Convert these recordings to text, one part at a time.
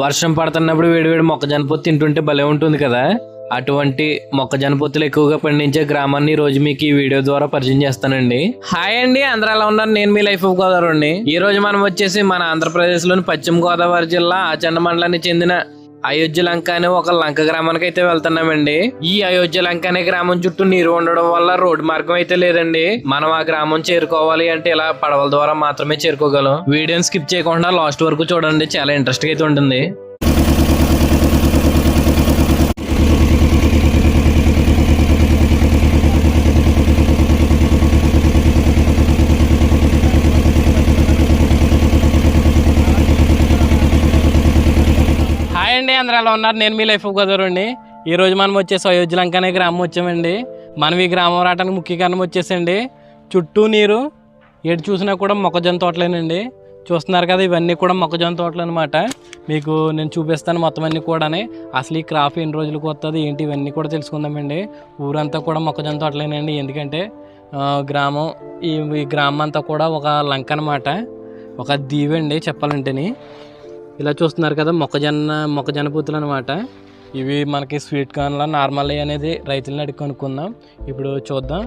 వర్షం పడుతున్నప్పుడు వేడివేడి మొక్కజొన్న పొత్తు తింటుంటే భలే ఉంటుంది కదా. అటువంటి మొక్కజొన్న పొత్తులు ఎక్కువగా పండించే గ్రామాన్ని రోజు మీకు ఈ వీడియో ద్వారా పరిచయం చేస్తానండి. హాయ్ అండి అందరూ ఎలా ఉన్నారు? నేను మీ లైఫ్ ఆఫ్ గోదావరి అండి. ఈ రోజు మనం వచ్చేసి మన ఆంధ్రప్రదేశ్లోని పశ్చిమ గోదావరి జిల్లా ఆచండ మండలానికి చెందిన అయోధ్య లంక అనే ఒక లంక గ్రామానికి అయితే వెళ్తున్నామండి. ఈ అయోధ్య లంక అనే గ్రామం చుట్టూ నీరు ఉండడం వల్ల రోడ్డు మార్గం అయితే లేదండి. మనం ఆ గ్రామం చేరుకోవాలి అంటే ఇలా పడవల ద్వారా మాత్రమే చేరుకోగలం. వీడియోని స్కిప్ చేయకుండా లాస్ట్ వరకు చూడండి. చాలా ఇంట్రెస్ట్ అయితే ఉంటుంది హాయ్ అండి అందరూ ఎలా ఉన్నారు. నేను మీ లైఫ్ గోదావరి అండి ఈ రోజు మనం వచ్చేసి అయోధ్యలంక అనే గ్రామం వచ్చామండి. మనం ఈ గ్రామం రావడానికి ముఖ్య కారణం వచ్చేసండి. చుట్టూ నీరు ఎటు చూసినా కూడా మొక్కజొన్న తోటలేనండి. చూస్తున్నారు కదా ఇవన్నీ కూడా మొక్కజొన్న తోటలు అనమాట మీకు నేను చూపిస్తాను మొత్తం అన్నీ కూడానే. అసలు ఈ క్రాప్ ఎన్ని రోజులకు వస్తుంది ఏంటి ఇవన్నీ కూడా తెలుసుకుందామండి. ఊరంతా కూడా మొక్కజొన్న తోటలేనండి. ఎందుకంటే గ్రామం ఈ ఈ గ్రామం అంతా కూడా ఒక లంక అనమాట ఒక దీవండి చెప్పాలంటేని. ఇలా చూస్తున్నారు కదా మొక్కజొన్న మొక్కజొన్న పూతులు అనమాట ఇవి మనకి స్వీట్ కార్న్లో నార్మల్ అనేది రైతులను అడిగి కొనుక్కుందాం. ఇప్పుడు చూద్దాం.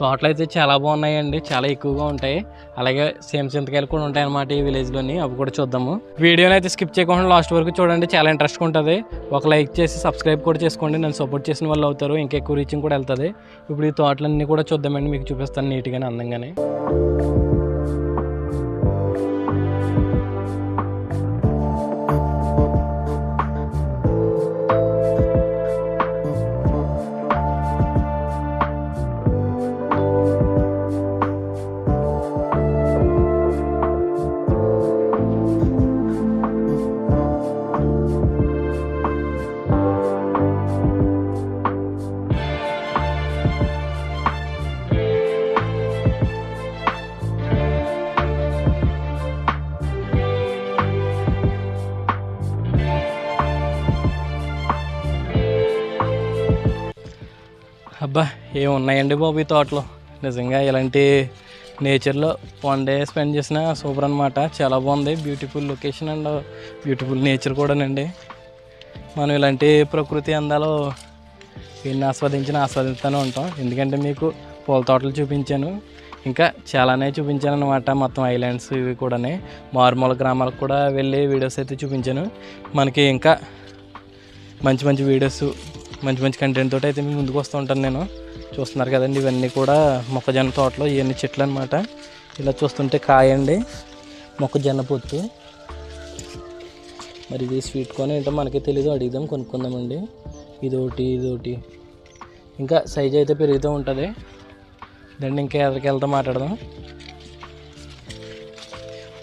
తోటలు అయితే చాలా బాగున్నాయండి చాలా ఎక్కువగా ఉంటాయి. అలాగే సేమ్ చింతకాయలు కూడా ఉంటాయి అన్నమాట ఈ విలేజ్లోని అవి కూడా చూద్దాము. వీడియోని అయితే స్కిప్ చేయకుండా లాస్ట్ వరకు చూడండి చాలా ఇంట్రెస్ట్గా ఉంటుంది. ఒక లైక్ చేసి సబ్స్క్రైబ్ కూడా చేసుకోండి నన్ను సపోర్ట్ చేసిన వాళ్ళు అవుతారు ఇంకా ఎక్కువ రీచింగ్ కూడా వెళ్తుంది. ఇప్పుడు ఈ తోటలన్నీ కూడా చూద్దామండి మీకు చూపిస్తాను నీట్గానే అందంగానే. అబ్బా ఏం ఉన్నాయండి బాబు ఈ తోటలో? నిజంగా ఇలాంటి నేచర్లో వన్ డే స్పెండ్ చేసిన సూపర్ అనమాట చాలా బాగుంది. Beautiful location and beautiful nature కూడానండి. మనం ఇలాంటి ప్రకృతి అందాలు ఎన్ని ఆస్వాదించిన ఆస్వాదిస్తూనే ఉంటాం. ఎందుకంటే మీకు పూల తోటలు చూపించాను. ఇంకా చాలానే చూపించాను అనమాట మొత్తం ఐలాండ్స్ ఇవి కూడానే. మారుమూల గ్రామాలకు కూడా వెళ్ళి వీడియోస్ అయితే చూపించాను. మనకి ఇంకా మంచి మంచి వీడియోస్ మంచి మంచి కంటెంట్ తోటి అయితే మీ ముందుకు వస్తూ ఉంటాను నేను. చూస్తున్నారు కదండి ఇవన్నీ కూడా మొక్కజొన్న తోటలో ఇవన్నీ చెట్లు అనమాట ఇలా చూస్తుంటే కాయండి మొక్కజొన్న పొత్తు. మరి ఇది స్వీట్ కొని ఏంటో మనకి తెలీదు అడుగుదాం కొనుక్కుందామండి. ఇదోటి ఇదోటి. ఇంకా సైజ్ అయితే పెరుగుతూ ఉంటుంది. దాన్ని ఇంకా ఎదరికి వెళ్తా మాట్లాడదాం.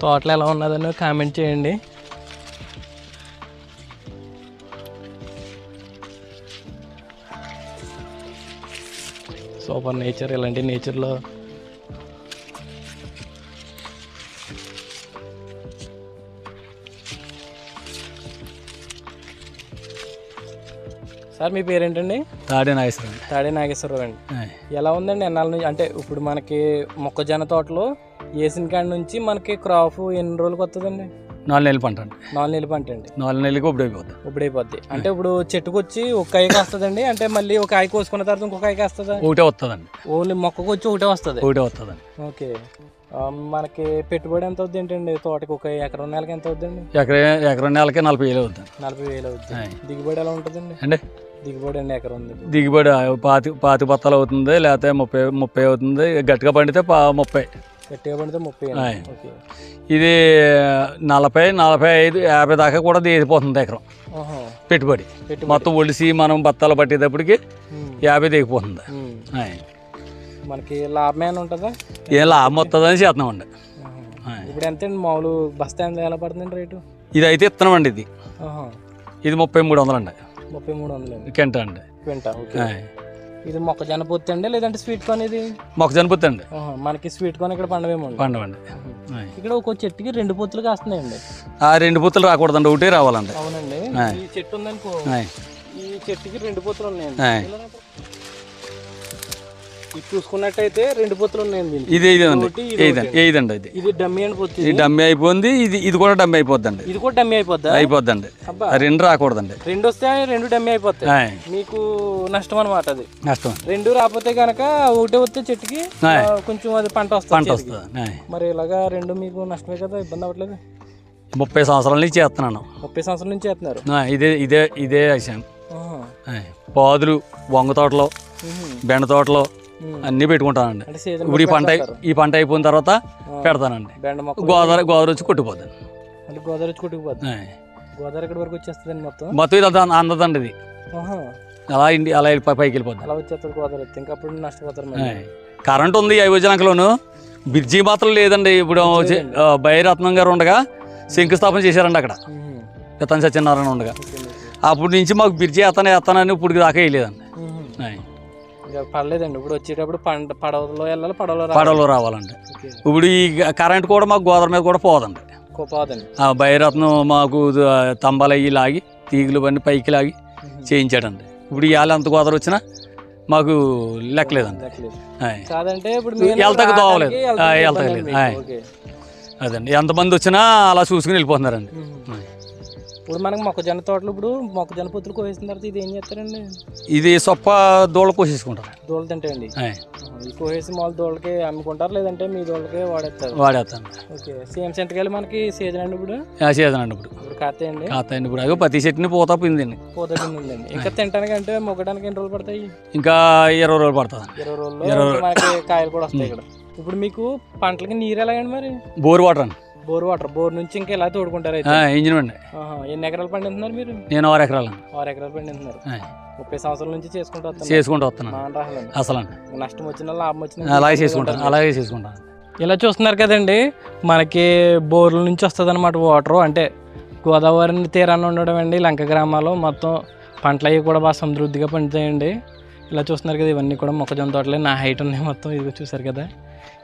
తోటలు ఎలా ఉన్నదని కామెంట్ చేయండి. సూపర్ నేచర్ ఇలాంటి నేచర్లో సార్ మీ పేరేంటండి? తాడే నాగేశ్వరం తాడే నాగేశ్వరరావు అండి. ఎలా ఉందండి ఎన్నాళ్ళ నుంచి? అంటే ఇప్పుడు మనకి మొక్కజొన్న తోటలో వేసిన కాడి నుంచి మనకి క్రాప్ ఎన్ని రోజులకు వస్తుందండి? నాలుగు నెలలు పంట అండి. నాలుగు నెలలు పంట అండి. నాలుగు నెలలకి ఇప్పుడు అయిపోతుంది ఇప్పుడు అయిపోద్ది అంటే ఇప్పుడు చెట్టుకు వచ్చి ఒక కాయ కాస్తుందండి అంటే మళ్ళీ ఒక కాయ కోసుకున్న తర్వాత ఇంకొక కాయ కాస్తుందా? ఒకటే వస్తుందండి ఓన్లీ మొక్కకు వచ్చి ఒకటే వస్తుంది. ఒకటే వస్తుందండి ఓకే. మనకి పెట్టుబడి ఎంత అవుద్ది ఏంటండి? తోటకి ఒక ఎకరం నెలకి ఎంత అవుద్దండి? ఎకర ఎకరం నెలకి నలభై వేలు అవుతుంది నలభై వేలు అవుద్ది. ఆయ్. దిగుబడి ఎలా ఉంటుందండి? అంటే దిగుబడి అండి ఎకరం ఉంది దిగుబడి పాతి పాతి బత్తాలు అవుతుంది లేకపోతే ముప్పై ముప్పై అవుతుంది. గట్టిగా పండితే పా ముప్పై. అండి. ఇది నలభై నలభై ఐదు యాభై దాకా కూడా దిగిపోతుంది ఎకరం. పెట్టుబడి. మొత్తం ఒలిసి మనం బత్తాలు పట్టేటప్పటికి. యాభై దిగిపోతుంది. మనకి లాభమే అని ఉంటుందా? ఏం లాభం వస్తుందని చేస్తున్నామండి. ఇప్పుడు ఎంత అండి? మామూలు బస్తా ఎంత ఎలా పడుతుందండి రేటు? ఇది అయితే ఇస్తున్నామండి ఇది. ఆహా. ఇది ముప్పై మూడు వందలండి. ముప్పై మూడు వందలు అండి కెంట అండి. క్వింటా ఓకే. ఇది మొక్కజొన్న పొత్తి అండి లేదంటే స్వీట్ కార్న్ ఇది? మొక్కజొన్న పొత్తు అండి. మనకి స్వీట్ కార్న్ ఇక్కడ పండవేమో పండవండి. ఇక్కడ ఒక చెట్టుకి రెండు పొత్తులు కాస్తున్నాయండి. ఆ రెండు పుత్తలు రాకూడదండి ఒకటే రావాలండి. అవునండి. ఈ చెట్టు ఉందనుకో. ఈ చెట్టుకి రెండు పొత్తులు ఉన్నాయండి. చూసుకున్నట్టయితే రెండు పొత్తులు ఉన్నాయండి. ఇది ఇది ఉంది? ఒకటి, ఇది ఏదండి? ఇది ఇది డమ్మీ అని పొత్తు ఇది. డమ్మి అయిపోయింది. ఇది ఇది కూడా డమ్మి అయిపోద్దండి. ఇది కూడా డమ్మీ అయిపోద్దా? అయిపోద్దండి. రెండు రాకూడదండి. రెండు వస్తే రెండు డమ్మీ అయిపోతాయి. మీకు నష్టం అనమాట అది. నష్టం. రెండు రాకపోతే కనుక ఒకటే వస్తే చెట్టుకి కొంచెం అది పంట వస్తుంది పంట. వస్తుంది. మరి ఇలాగా రెండు మీకు నష్టమే కదా? ఇబ్బంది అవ్వట్లేదు? ముప్పై సంవత్సరాల నుంచి చేస్తున్నాను. ముప్పై సంవత్సరాల నుంచి చేస్తున్నారు. ఇదే ఇదే ఇదే విషయం. పాదులు వంగ తోటలో. బెండ తోటలో. అన్నీ పెట్టుకుంటానండి. ఇప్పుడు ఈ పంట ఈ పంట అయిపోయిన తర్వాత పెడతానండి. గోదావరి గోదావరి వచ్చి కొట్టిపోద్ది అంటే గోదావరి వచ్చి కొట్టుకుపోద్ది. గోదావరి ఎక్కడి వరకు వచ్చేస్తుంది మొత్తం? మొత్తం ఇది అందదండి ఇది. అలా ఇండి అలా పైకి వెళ్ళిపోద్ది. అలా వచ్చేస్తుంది గోదావరి ఇంకా అప్పుడు నష్టపోతారు. కరెంట్ ఉంది అయోజనకలోను బ్రిడ్జి మాత్రం లేదండి. ఇప్పుడు బైరత్నం గారు ఉండగా శంకుస్థాపన చేశారండి అక్కడ. పితన్ సత్యనారాయణ ఉండగా. అప్పటి నుంచి మాకు బ్రిడ్జి ఎత్తనే ఎత్తనని ఇప్పుడు దాకా వేయలేదండి. ఇంకా పడలేదండి ఇప్పుడు వచ్చేటప్పుడు పంట పడవలో వెళ్ళాలి? పడవలో పడవలో రావాలండి. ఇప్పుడు ఈ కరెంట్ కూడా మాకు గోదావరి మీద కూడా పోదండి. పోదండి ఆ బైరత్నం మాకు తంబాలు అయ్యి లాగి తీగులు బండి పైకి లాగి. చేయించాడండి. ఇప్పుడు ఇవాళ ఎంత గోదావరి వచ్చినా మాకు లెక్కలేదండి. కాదంటే ఇప్పుడు వెళ్తాకు. అదండి. ఎంతమంది వచ్చినా అలా చూసుకుని వెళ్ళిపోతున్నారండి. ఇప్పుడు మనకు మొక్కజొన్న తోటలు ఇప్పుడు మొక్కజొన్న పొత్తులు కోసిన తర్వాత ఇది ఏం చేస్తారండి? ఇది సొప్ప దూడ కోసేసుకుంటారు. దోళ్ళు తింటాయండి? కోసేసి మామూలు దోళ్ళకి అమ్ముకుంటారు? లేదంటే మీ దోళ్ళకే వాడేస్తారు? వాడేస్తాను. ఓకే. సీఎం సెంటర్కి మనకి సీజన్ అండి ఇప్పుడు? సీజన్ అండి ఇప్పుడు. ఇప్పుడు కాతే అండి కాస్తాయండి ఇప్పుడు. అవి పత్తి చెట్టుని పోతా పోయిందండి పూత ఉందండి ఇంకా తినడానికి అంటే మొగ్గడానికి ఎన్ని రోజులు పడతాయి? ఇంకా ఇరవై రోజులు పడుతుంది. ఇరవై రోజుల్లో ఇంకా మనకి కాయలు కూడా వస్తాయి ఇక్కడ. ఇప్పుడు మీకు పంటలకి నీరు ఎలాగండి మరి? బోర్ వాటర్ అండి. బోర్ వాటర్ బోర్ నుంచి ఇంకా ఎలా తోడుకుంటారు అయితే. ఇంజిన్ అండి ఆహా. ఎన్ని ఎకరాలు పండిస్తున్నారు మీరు? నేను ఆరు ఎకరాలు. ఆరు ఎకరాలు పండిస్తున్నారు. ముప్పై సంవత్సరాల నుంచి చేసుకుంటూ వస్తున్నారు. చేసుకుంటూ వస్తున్నాను అసలు నష్టం వచ్చినా లాభం వచ్చినా అలాగే చేసుకుంటాను అలాగే చేసుకుంటాను ఇలా చూస్తున్నారు కదండి మనకి బోర్ల నుంచి వస్తుంది అనమాట వాటర్. అంటే గోదావరి తీరాన్ని ఉండడం అండి లంక గ్రామాల్లో మొత్తం పంటలు అవి కూడా బాగా సమృద్ధిగా పండుతాయండి. ఇలా చూస్తున్నారు కదా ఇవన్నీ కూడా మొక్కజొన్న తోటలే. నా హైట్ ఉన్నాయి మొత్తం ఇది చూసారు కదా.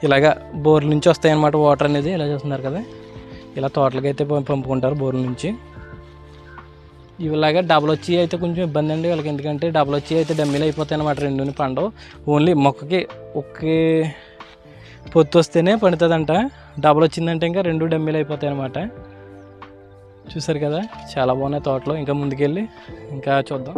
ఇలాగా బోర్ల నుంచి వస్తాయన్నమాట వాటర్ అనేది ఇలా చూస్తున్నారు కదా. ఇలా తోటలకి అయితే పంపుకుంటారు బోర్ల నుంచి. ఇలాగా డబుల్ వచ్చి అయితే కొంచెం ఇబ్బంది అండి వాళ్ళకి. ఎందుకంటే డబుల్ వచ్చి అయితే డమ్మీలు అయిపోతాయి అనమాట రెండుని పండవు. ఓన్లీ మొక్కకి ఒకే పొత్తు వస్తేనే పండుతుందంట. డబుల్ వచ్చిందంటే ఇంకా రెండు డమ్మీలు అయిపోతాయి అనమాట చూసారు కదా చాలా బాగున్నాయి తోటలో. ఇంకా ముందుకెళ్ళి ఇంకా చూద్దాం.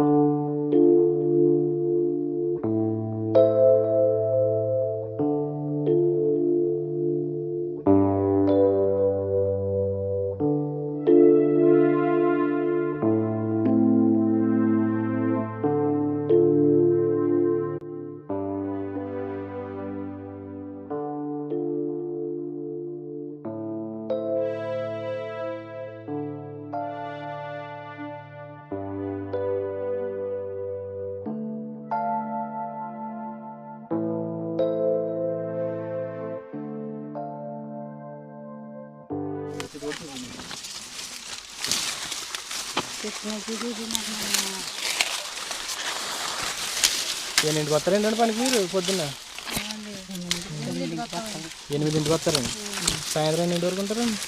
ఎన్నింటికి వస్తారండి పనికి మీరు పొద్దున్న ఎనిమిదింటికి వస్తారండి సాయంత్రం ఎన్నింటి వరకు ఉంటారండి.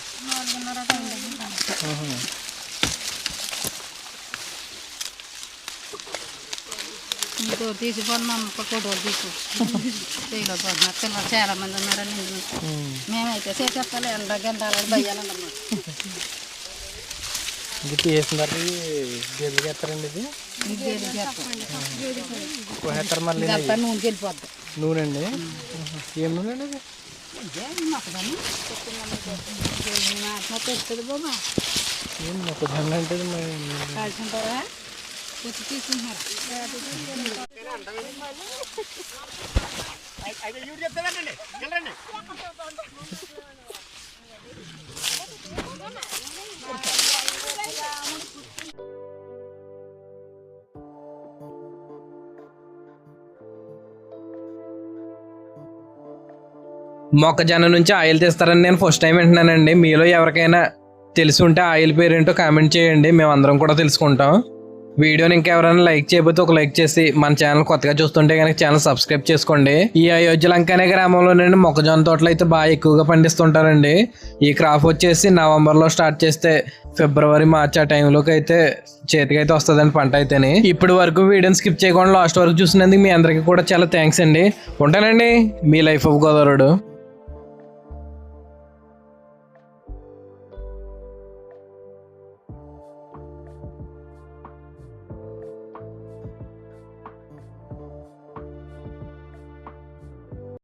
ఇంకో తీసిపోను మా ఫోటోలు తీసు చేయలేకపోతున్నారు పిల్లలు చాలా మంది. ఉమ్. మేమైతే చేసేస్తాలే ఎండ గంటాలని భయ్యాలన్నమాట ఇది తీసిన తర్వాత గేదెలకి వేస్తారండి ఇది? కోసేస్తారు మళ్ళీ నూనె వెళ్ళిపోద్ది నూనె అండి. ఏం నూనె అండి ఇది? ఏం మొక్కజొన్న అంటే మరి? కాల్చుంటారా? మొక్కజొన్న నుంచి ఆయిల్ తీస్తారని నేను ఫస్ట్ టైం వింటున్నానండి. మీలో ఎవరికైనా తెలిసి ఉంటే ఆయిల్ పేరేంటో కామెంట్ చేయండి. మేము అందరం కూడా తెలుసుకుంటాం. వీడియోని ఇంకెవరైనా లైక్ చేయబోతే ఒక లైక్ చేసి మన ఛానల్ కొత్తగా చూస్తుంటే కనుక ఛానల్ సబ్స్క్రైబ్ చేసుకోండి. ఈ అయోధ్య లంక అనే గ్రామంలో మొక్కజొన్న తోటలు అయితే బాగా ఎక్కువగా పండిస్తుంటారండి. ఈ క్రాప్ వచ్చేసి నవంబర్లో స్టార్ట్ చేస్తే ఫిబ్రవరి మార్చి ఆ టైంలోకి అయితే చేతికి అయితే వస్తుందండి పంట అయితేనే. ఇప్పటి వరకు వీడియోని స్కిప్ చేయకుండా లాస్ట్ వరకు చూసినందుకు మీ అందరికీ కూడా చాలా థ్యాంక్స్ అండి. ఉంటానండి. మీ లైఫ్ ఆఫ్ గోదావరుడు.